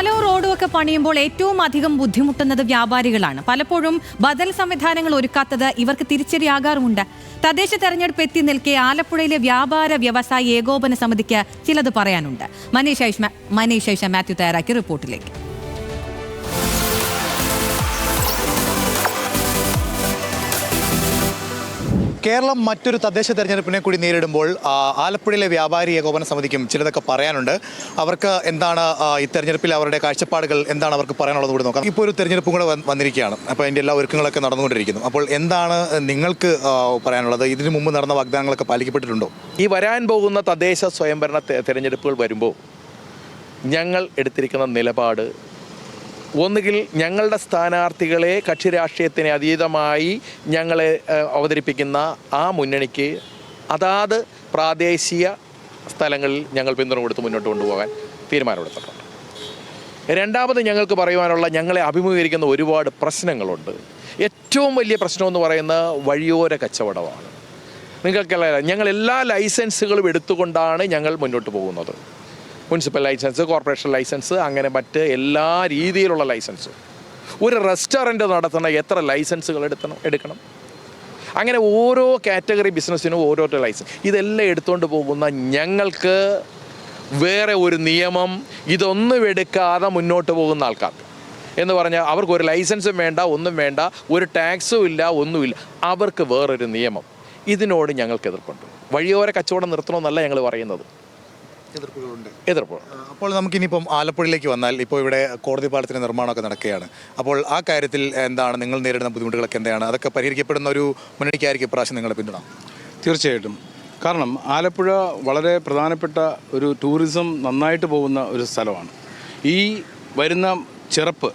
പാലവും റോഡും ഒക്കെ പണിയുമ്പോൾ ഏറ്റവും അധികം ബുദ്ധിമുട്ടുന്നത് വ്യാപാരികളാണ്. പലപ്പോഴും ബദൽ സംവിധാനങ്ങൾ ഒരുക്കാത്തത് ഇവർക്ക് തിരിച്ചടിയാകാറുമുണ്ട്. തദ്ദേശ തെരഞ്ഞെടുപ്പ് എത്തി നിൽക്കെ ആലപ്പുഴയിലെ വ്യാപാര വ്യവസായ ഏകോപന സമിതിക്ക് ചിലത് പറയാനുണ്ട്. മനീഷ് ഐഷ് മനീഷ് മാത്യു തയ്യാറാക്കിയ റിപ്പോർട്ടിലേക്ക്. കേരളം മറ്റൊരു തദ്ദേശ തെരഞ്ഞെടുപ്പിനെ കൂടി നേരിടുമ്പോൾ ആലപ്പുഴയിലെ വ്യാപാരി ഏകോപന സമിതിക്കും ചിലതൊക്കെ പറയാനുണ്ട്. അവർക്ക് എന്താണ് ഈ തെരഞ്ഞെടുപ്പിൽ അവരുടെ കാഴ്ചപ്പാടുകൾ എന്താണ് അവർക്ക് പറയാനുള്ളത് കൂടി നോക്കാം. ഇപ്പോൾ ഒരു തെരഞ്ഞെടുപ്പും കൂടെ വന്നിരിക്കുകയാണ്. അപ്പോൾ അതിന്റെ എല്ലാ ഒരുക്കങ്ങളൊക്കെ നടന്നുകൊണ്ടിരിക്കുന്നു. അപ്പോൾ എന്താണ് നിങ്ങൾക്ക് പറയാനുള്ളത്? ഇതിനു മുമ്പ് നടന്ന വാഗ്ദാനങ്ങളൊക്കെ പാലിക്കപ്പെട്ടിട്ടുണ്ടോ? ഈ വരാൻ പോകുന്ന തദ്ദേശ സ്വയംഭരണ തെരഞ്ഞെടുപ്പുകൾ വരുമ്പോൾ ഞങ്ങൾ എടുത്തിരിക്കുന്ന നിലപാട് ഒന്നുകിൽ ഞങ്ങളുടെ സ്ഥാനാർത്ഥികളെ കക്ഷി രാഷ്ട്രീയത്തിന് അതീതമായി ഞങ്ങളെ അവതരിപ്പിക്കുന്ന ആ മുന്നണിക്ക് അതാത് പ്രാദേശിക സ്ഥലങ്ങളിൽ ഞങ്ങൾ പിന്തുണ കൊടുത്ത് മുന്നോട്ട് കൊണ്ടുപോകാൻ തീരുമാനമെടുത്തിട്ടുണ്ട്. രണ്ടാമത് ഞങ്ങൾക്ക് പറയുവാനുള്ള ഞങ്ങളെ അഭിമുഖീകരിക്കുന്ന ഒരുപാട് പ്രശ്നങ്ങളുണ്ട്. ഏറ്റവും വലിയ പ്രശ്നമെന്ന് പറയുന്ന വഴിയോര കച്ചവടമാണ്. നിങ്ങൾക്കല്ല ഞങ്ങൾ എല്ലാ ലൈസൻസുകളും എടുത്തുകൊണ്ടാണ് ഞങ്ങൾ മുന്നോട്ട് പോകുന്നത്. മുനിസിപ്പൽ ലൈസൻസ് കോർപ്പറേഷൻ ലൈസൻസ് അങ്ങനെ മറ്റ് എല്ലാ രീതിയിലുള്ള ലൈസൻസ് ഒരു റെസ്റ്റോറന്റ് നടത്തുന്ന എത്ര ലൈസൻസുകൾ എടുക്കണം എടുക്കണം? അങ്ങനെ ഓരോ കാറ്റഗറി ബിസിനസ്സിനും ഓരോരോ ലൈസൻസ് ഇതെല്ലാം എടുത്തുകൊണ്ട് പോകുന്ന ഞങ്ങൾക്ക് വേറെ ഒരു നിയമം ഇതൊന്നും എടുക്കാതെ മുന്നോട്ട് പോകുന്ന ആൾക്കാർക്ക് എന്ന് പറഞ്ഞാൽ അവർക്ക് ഒരു ലൈസൻസും വേണ്ട ഒന്നും വേണ്ട ഒരു ടാക്സും ഇല്ല ഒന്നുമില്ല അവർക്ക് വേറൊരു നിയമം. ഇതിനോട് ഞങ്ങൾക്ക് എതിർപ്പുണ്ട്. വഴിയോര കച്ചവടം നിർത്തണമെന്നല്ല ഞങ്ങൾ പറയുന്നത്. എതിർപ്പുകളുണ്ട്. എതിർപ്പ്. അപ്പോൾ നമുക്കിനിയിപ്പം ആലപ്പുഴയിലേക്ക് വന്നാൽ ഇപ്പോൾ ഇവിടെ കോടതി പാലത്തിന്റെ നിർമ്മാണമൊക്കെ നടക്കുകയാണ്. അപ്പോൾ ആ കാര്യത്തിൽ എന്താണ് നിങ്ങൾ നേരിടുന്ന ബുദ്ധിമുട്ടുകളൊക്കെ എന്താണ്? അതൊക്കെ പരിഹരിക്കപ്പെടുന്ന ഒരു മുന്നണിക്കായിരിക്കും ഇപ്രാവശ്യം നിങ്ങളുടെ പിന്തുണ. തീർച്ചയായിട്ടും. കാരണം ആലപ്പുഴ വളരെ പ്രധാനപ്പെട്ട ഒരു ടൂറിസം നന്നായിട്ട് പോകുന്ന ഒരു സ്ഥലമാണ്. ഈ വരുന്ന ചെറുപ്പ്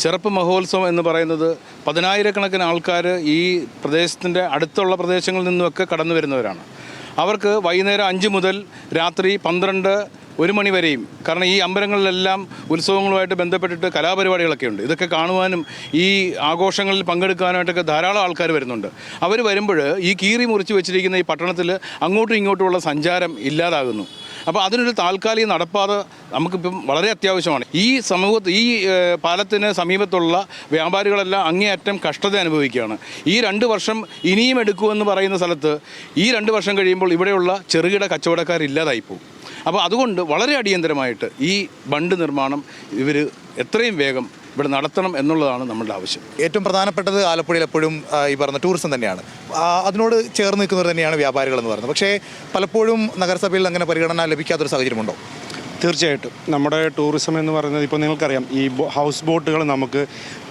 ചെറുപ്പ് മഹോത്സവം എന്ന് പറയുന്നത് പതിനായിരക്കണക്കിന് ആൾക്കാർ ഈ പ്രദേശത്തിന്റെ അടുത്തുള്ള പ്രദേശങ്ങളിൽ നിന്നുമൊക്കെ കടന്നു വരുന്നവരാണ് അവർക്ക് വൈകുന്നേരം അഞ്ച് മുതൽ രാത്രി പന്ത്രണ്ട് ഒരു മണി വരെയും. കാരണം ഈ അമ്പലങ്ങളിലെല്ലാം ഉത്സവങ്ങളുമായിട്ട് ബന്ധപ്പെട്ടിട്ട് കലാപരിപാടികളൊക്കെ ഉണ്ട്. ഇതൊക്കെ കാണുവാനും ഈ ആഘോഷങ്ങളിൽ പങ്കെടുക്കാനായിട്ടൊക്കെ ധാരാളം ആൾക്കാർ വരുന്നുണ്ട്. അവർ വരുമ്പോൾ ഈ കീറി മുറിച്ച് വെച്ചിരിക്കുന്ന ഈ പട്ടണത്തിൽ അങ്ങോട്ടും ഇങ്ങോട്ടുമുള്ള സഞ്ചാരം ഇല്ലാതാകുന്നു. അപ്പോൾ അതിനൊരു താൽക്കാലിക നടപ്പാത നമുക്കിപ്പം വളരെ അത്യാവശ്യമാണ്. ഈ സമൂഹത്ത് ഈ പാലത്തിന് സമീപത്തുള്ള വ്യാപാരികളെല്ലാം അങ്ങേയറ്റം കഷ്ടത അനുഭവിക്കുകയാണ്. ഈ രണ്ട് വർഷം ഇനിയും എടുക്കുമെന്ന് പറയുന്ന സ്ഥലത്ത് ഈ രണ്ട് വർഷം കഴിയുമ്പോൾ ഇവിടെയുള്ള ചെറുകിട കച്ചവടക്കാർ ഇല്ലാതായി പോകും. അപ്പോൾ അതുകൊണ്ട് വളരെ അടിയന്തരമായിട്ട് ഈ ബണ്ട് നിർമ്മാണം ഇവർ എത്രയും വേഗം ഇവിടെ നടത്തണം എന്നുള്ളതാണ് നമ്മുടെ ആവശ്യം. ഏറ്റവും പ്രധാനപ്പെട്ടത് ആലപ്പുഴയിൽ എപ്പോഴും ഈ പറഞ്ഞ ടൂറിസം തന്നെയാണ്. അതിനോട് ചേർന്ന് നിൽക്കുന്നവർ തന്നെയാണ് വ്യാപാരികൾ എന്ന് പറയുന്നത്. പക്ഷേ പലപ്പോഴും നഗരസഭയിൽ അങ്ങനെ പരിഗണന ലഭിക്കാത്തൊരു സാഹചര്യമുണ്ടോ? തീർച്ചയായിട്ടും. നമ്മുടെ ടൂറിസം എന്ന് പറയുന്നത് ഇപ്പോൾ നിങ്ങൾക്കറിയാം ഈ ഹൗസ് ബോട്ടുകൾ നമുക്ക്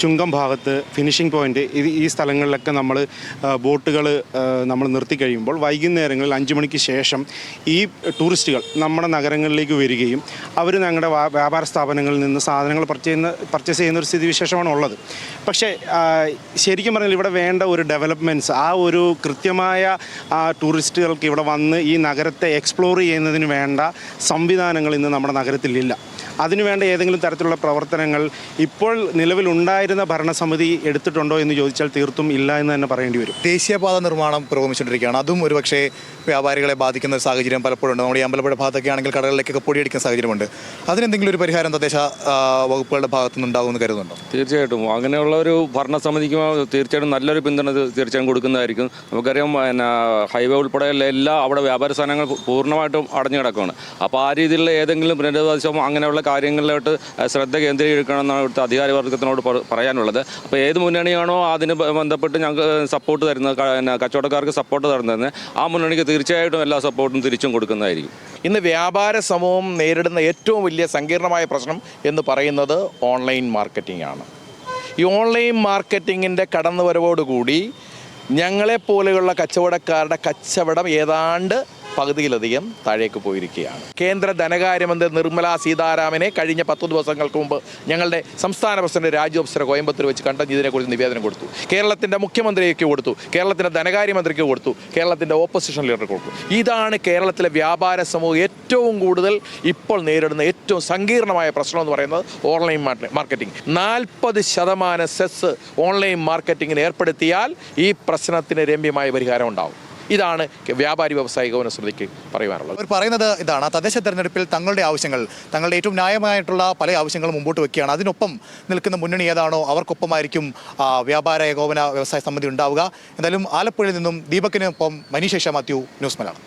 ചുങ്കം ഭാഗത്ത് ഫിനിഷിംഗ് പോയിന്റ് ഇത് ഈ സ്ഥലങ്ങളിലൊക്കെ നമ്മൾ ബോട്ടുകൾ നമ്മൾ നിർത്തി കഴിയുമ്പോൾ വൈകുന്നേരങ്ങളിൽ അഞ്ച് മണിക്ക് ശേഷം ഈ ടൂറിസ്റ്റുകൾ നമ്മുടെ നഗരങ്ങളിലേക്ക് വരികയും അവർ ഞങ്ങളുടെ വ്യാപാര സ്ഥാപനങ്ങളിൽ നിന്ന് സാധനങ്ങൾ പർച്ചേസ് ചെയ്യുന്ന പർച്ചേസ് ചെയ്യുന്ന ഒരു സ്ഥിതിവിശേഷമാണ് ഉള്ളത്. പക്ഷേ ശരിക്കും പറഞ്ഞാൽ ഇവിടെ വേണ്ട ഒരു ഡെവലപ്മെന്റ്സ് ആ ഒരു കൃത്യമായ ടൂറിസ്റ്റുകൾക്ക് ഇവിടെ വന്ന് ഈ നഗരത്തെ എക്സ്പ്ലോർ ചെയ്യുന്നതിന് വേണ്ട സംവിധാനങ്ങൾ ഇന്ന് നമ്മുടെ നഗരത്തിലില്ല അതിനുവേണ്ട ഏതെങ്കിലും തരത്തിലുള്ള പ്രവർത്തനങ്ങൾ ഇപ്പോൾ നിലവിലുണ്ടായിരുന്ന ഭരണസമിതി എടുത്തിട്ടുണ്ടോ എന്ന് ചോദിച്ചാൽ തീർത്തും ഇല്ല എന്ന് തന്നെ പറയേണ്ടി വരും. ദേശീയപാത നിർമ്മാണം പുരോഗമിച്ചുകൊണ്ടിരിക്കുകയാണ്. അതും ഒരു പക്ഷേ വ്യാപാരികളെ ബാധിക്കുന്ന ഒരു സാഹചര്യം പലപ്പോഴും ഉണ്ട് നമ്മുടെ ഈ അമ്പലപ്പുഴ ഭാഗത്തൊക്കെ ആണെങ്കിൽ കടകളിലേക്കൊക്കെ പൊടിയടിക്കുന്ന സാഹചര്യമുണ്ട്. അതിനെന്തെങ്കിലും ഒരു പരിഹാരം തദ്ദേശ വകുപ്പുകളുടെ ഭാഗത്തു ഉണ്ടാകുമെന്ന് കരുതുന്നുണ്ടോ? തീർച്ചയായിട്ടും. അങ്ങനെയുള്ള ഒരു ഭരണസമിതിക്ക് തീർച്ചയായിട്ടും നല്ലൊരു പിന്തുണ തീർച്ചയായും കൊടുക്കുന്നതായിരിക്കും. നമുക്കറിയാം പിന്നെ ഹൈവേ ഉൾപ്പെടെയുള്ള എല്ലാ അവിടെ വ്യാപാര സ്ഥാനങ്ങൾ പൂർണമായിട്ടും അടഞ്ഞു കിടക്കുകയാണ്. അപ്പോൾ ആ രീതിയിലുള്ള ഏതെങ്കിലും പുനരധിവാസം അങ്ങനെയുള്ള കാര്യങ്ങളിലോട്ട് ശ്രദ്ധ കേന്ദ്രീകരിക്കണമെന്നാണ് ഇവിടുത്തെ അധികാര വർഗത്തിനോട് പറയാനുള്ളത്. അപ്പോൾ ഏത് മുന്നണിയാണോ അതിന് ബന്ധപ്പെട്ട് ഞങ്ങൾക്ക് സപ്പോർട്ട് തരുന്നത് കച്ചവടക്കാർക്ക് സപ്പോർട്ട് തരുന്നത് ആ മുന്നണിക്ക് തീർച്ചയായിട്ടും എല്ലാ സപ്പോർട്ടും തിരിച്ചും കൊടുക്കുന്നതായിരിക്കും. ഇന്ന് വ്യാപാര സമൂഹം നേരിടുന്ന ഏറ്റവും വലിയ സങ്കീർണമായ പ്രശ്നം എന്ന് പറയുന്നത് ഓൺലൈൻ മാർക്കറ്റിംഗ് ആണ്. ഈ ഓൺലൈൻ മാർക്കറ്റിങ്ങിന്റെ കടന്നുവരവോടുകൂടി ഞങ്ങളെപ്പോലെയുള്ള കച്ചവടക്കാരുടെ കച്ചവടം ഏതാണ്ട് പകുതിയിലധികം താഴേക്ക് പോയിരിക്കുകയാണ്. കേന്ദ്ര ധനകാര്യമന്ത്രി നിർമ്മല സീതാരാമനെ കഴിഞ്ഞ പത്ത് ദിവസങ്ങൾക്ക് മുമ്പ് ഞങ്ങളുടെ സംസ്ഥാന പ്രസിഡന്റ് രാജ്യോപസര കോയമ്പത്തൂർ വെച്ച് കണ്ടെത്തി ഇതിനെക്കുറിച്ച് നിവേദനം കൊടുത്തു. കേരളത്തിന്റെ മുഖ്യമന്ത്രിക്ക് കൊടുത്തു കേരളത്തിന്റെ ധനകാര്യമന്ത്രിക്ക് കൊടുത്തു കേരളത്തിന്റെ ഓപ്പോസിഷൻ ലീഡർക്ക് കൊടുത്തു. ഇതാണ് കേരളത്തിലെ വ്യാപാര സമൂഹം ഏറ്റവും കൂടുതൽ ഇപ്പോൾ നേരിടുന്ന ഏറ്റവും സങ്കീർണമായ പ്രശ്നം എന്ന് പറയുന്നത് ഓൺലൈൻ മാർക്കറ്റിംഗ് നാൽപ്പത് ശതമാനം സെസ് ഓൺലൈൻ മാർക്കറ്റിങ്ങിന് ഏർപ്പെടുത്തിയാൽ ഈ പ്രശ്നത്തിന് രമ്യമായ പരിഹാരം ഉണ്ടാവും. ഇതാണ് വ്യാപാരി വ്യവസായിക ഏകോപന സമിതിക്ക് പറയുവാനുള്ളത്. അവർ പറയുന്നത് ഇതാണ് തദ്ദേശ തെരഞ്ഞെടുപ്പിൽ തങ്ങളുടെ ആവശ്യങ്ങൾ തങ്ങളുടെ ഏറ്റവും ന്യായമായിട്ടുള്ള പല ആവശ്യങ്ങളും മുമ്പോട്ട് വെക്കുകയാണ്. അതിനൊപ്പം നിൽക്കുന്ന മുന്നണി ഏതാണോ അവർക്കൊപ്പമായിരിക്കും വ്യാപാര ഏകോപന വ്യവസായ സമിതി ഉണ്ടാവുക. എന്തായാലും ആലപ്പുഴയിൽ നിന്നും ദീപക്കിനൊപ്പം മനീഷ് മാത്യു ന്യൂസ് മലയാളം.